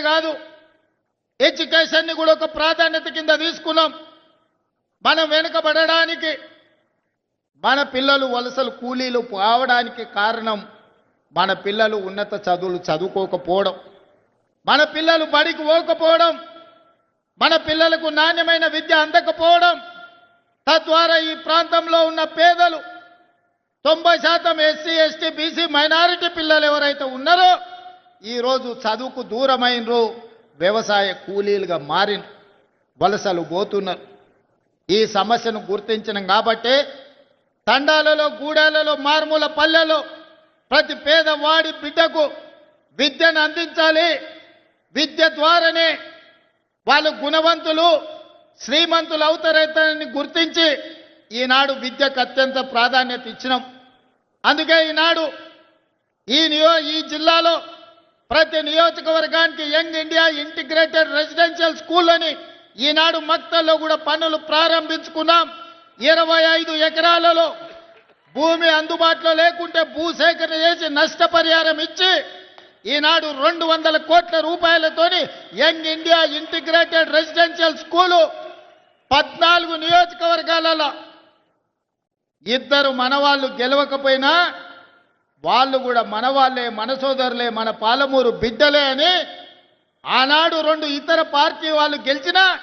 కాదు. ఎడ్యుకేషన్ని కూడా ఒక ప్రాధాన్యత కింద తీసుకున్నాం. మనం వెనుకబడడానికి మన పిల్లలు వలసలు కూలీలు పోవడానికి కారణం మన పిల్లలు ఉన్నత చదువులు చదువుకోకపోవడం. మన పిల్లలు బడికి పోకపోవడం. మన పిల్లలకు నాణ్యమైన విద్య అందకపోవడం. తద్వారా ఈ ప్రాంతంలో ఉన్న పేదలు తొంభై శాతం ఎస్సీ ఎస్టీ బీసీ మైనారిటీ పిల్లలు ఎవరైతే ఉన్నారో ఈరోజు చదువుకు దూరమైనరు వ్యవసాయ కూలీలుగా మారిన వలసలు పోతున్నారు. ఈ సమస్యను గుర్తించడం కాబట్టి తండాలలో గూడాలలో మారుమూల పల్లెలో ప్రతి పేదవాడి బిడ్డకు విద్యను అందించాలి. విద్య ద్వారానే వాళ్ళు గుణవంతులు శ్రీమంతులు అవుతారైతారని గుర్తించి ఈనాడు విద్యకు అత్యంత ప్రాధాన్యత ఇచ్చినాం. అందుకే ఈనాడు ఈ నియో ఈ జిల్లాలో ప్రతి నియోజకవర్గానికి Young India integrated residential school అని ఈనాడు మక్తల్లో కూడా పనులు ప్రారంభించుకున్నాం. ఇరవై ఐదు ఎకరాలలో భూమి అందుబాటులో లేకుంటే భూసేకరణ చేసి నష్టపరిహారం ఇచ్చి ఈనాడు రెండు వందల కోట్ల రూపాయలతోని Young India integrated residential school పద్నాలుగు నియోజకవర్గాలలో ఇద్దరు మనవాళ్ళు గెలవకపోయినా వాళ్ళు కూడా మనవాళ్ళే మన సోదరులే మన పాలమూరు బిడ్డలే అని ఆనాడు రెండు ఇతర పార్టీ వాళ్ళు గెలిచినా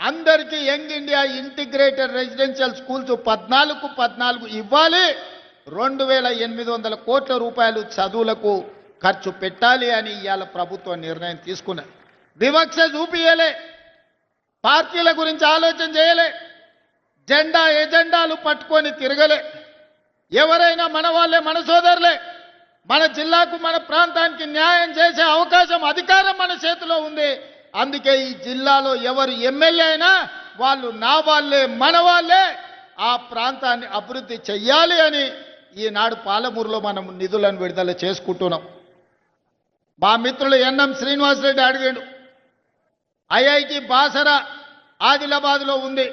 అందరికీ Young India integrated residential schools పద్నాలుగు పద్నాలుగు ఇవ్వాలి. రెండు వేల ఎనిమిది వందల కోట్ల రూపాయలు చదువులకు ఖర్చు పెట్టాలి అని ఇవాళ ప్రభుత్వం నిర్ణయం తీసుకున్నది. వివక్ష చూపియలే. పార్టీల గురించి ఆలోచన చేయలే. జెండా ఎజెండాలు పట్టుకొని తిరగలే. ఎవరైనా మన వాళ్ళే మన సోదరులే మన జిల్లాకు మన ప్రాంతానికి న్యాయం చేసే అవకాశం అధికారం మన చేతిలో ఉంది. అందుకే ఈ జిల్లాలో ఎవరు ఎమ్మెల్యే అయినా వాళ్ళు నా వాళ్ళే మన వాళ్ళే. ఆ ప్రాంతాన్ని అభివృద్ధి చెయ్యాలి అని ఈనాడు పాలమూరులో మనం నిధులను విడుదల చేసుకుంటున్నాం. మా మిత్రులు ఎన్ఎం శ్రీనివాసరెడ్డి అడిగాడు ఐఐటి బాసర ఆదిలాబాద్లో ఉంది.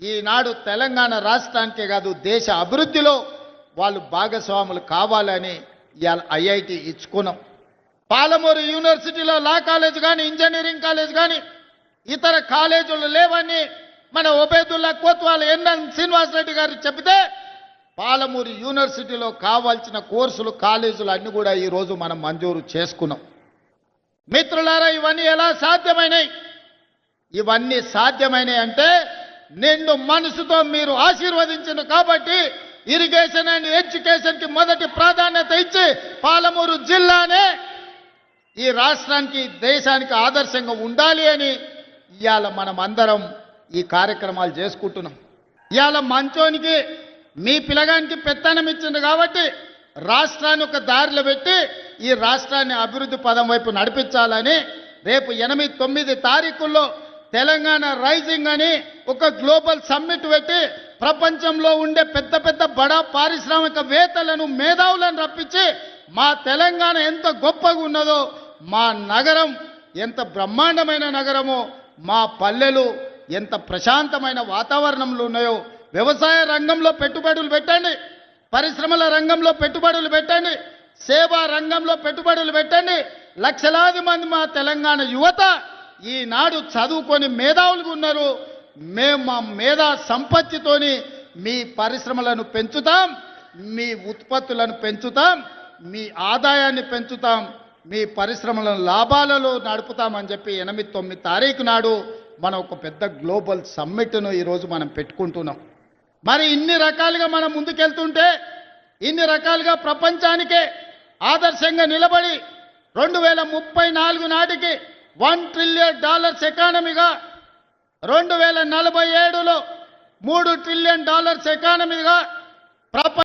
ఈనాడు తెలంగాణ రాష్ట్రానికే కాదు దేశ అభివృద్ధిలో వాళ్ళు భాగస్వాములు కావాలని ఇవాళ ఐఐటి ఇచ్చుకున్నాం. పాలమూరు యూనివర్సిటీలో లా కాలేజ్ కానీ ఇంజనీరింగ్ కాలేజ్ కానీ ఇతర కాలేజీలు లేవని మన ఉబేదుల్లా కోత్వాల్ ఎన్ఎన్ శ్రీనివాసరెడ్డి గారు చెబితే పాలమూరు యూనివర్సిటీలో కావాల్సిన కోర్సులు కాలేజీలు అన్ని కూడా ఈరోజు మనం మంజూరు చేసుకున్నాం. మిత్రులారా ఇవన్నీ ఎలా సాధ్యమైనవి ఇవన్నీ సాధ్యమైనవి అంటే నిండు మనసుతో మీరు ఆశీర్వదించను కాబట్టి ఇరిగేషన్ అండ్ ఎడ్యుకేషన్కి మొదటి ప్రాధాన్యత ఇచ్చి పాలమూరు జిల్లానే ఈ రాష్ట్రానికి దేశానికి ఆదర్శంగా ఉండాలి అని ఇవాళ మనం అందరం ఈ కార్యక్రమాలు చేసుకుంటున్నాం. ఇవాళ మంచోనికి మీ పిల్లగానికి పెత్తనం ఇచ్చింది కాబట్టి రాష్ట్రాన్ని ఒక దారిలో పెట్టి ఈ రాష్ట్రాన్ని అభివృద్ధి పదం వైపు నడిపించాలని రేపు ఎనిమిది తొమ్మిది తారీఖుల్లో తెలంగాణ రైజింగ్ అని ఒక గ్లోబల్ సమ్మిట్ పెట్టి ప్రపంచంలో ఉండే పెద్ద పెద్ద బడా పారిశ్రామికవేత్తలను మేధావులను రప్పించి మా తెలంగాణ ఎంత గొప్పగా ఉన్నదో మా నగరం ఎంత బ్రహ్మాండమైన నగరమో మా పల్లెలు ఎంత ప్రశాంతమైన వాతావరణంలో ఉన్నాయో వ్యవసాయ రంగంలో పెట్టుబడులు పెట్టండి పరిశ్రమల రంగంలో పెట్టుబడులు పెట్టండి సేవా రంగంలో పెట్టుబడులు పెట్టండి లక్షలాది మంది మా తెలంగాణ యువత ఈనాడు చదువుకొని మేధావులుగా ఉన్నారు. మేము మా మేధా సంపత్తితోని మీ పరిశ్రమలను పెంచుతాం మీ ఉత్పత్తులను పెంచుతాం మీ ఆదాయాన్ని పెంచుతాం మీ పరిశ్రమలను లాభాలలో నడుపుతామని చెప్పి ఎనిమిది తొమ్మిది తారీఖు నాడు మనం ఒక పెద్ద గ్లోబల్ సమ్మిట్ను ఈరోజు మనం పెట్టుకుంటున్నాం. మరి ఇన్ని రకాలుగా మనం ముందుకెళ్తుంటే ఇన్ని రకాలుగా ప్రపంచానికే ఆదర్శంగా నిలబడి రెండు వేల ముప్పై నాలుగు నాటికి వన్ ట్రిలియన్ డాలర్స్ ఎకానమీగా రెండు వేల నలభై ఏడులో మూడు ట్రిలియన్ డాలర్స్ ఎకానమీగా ప్రపంచ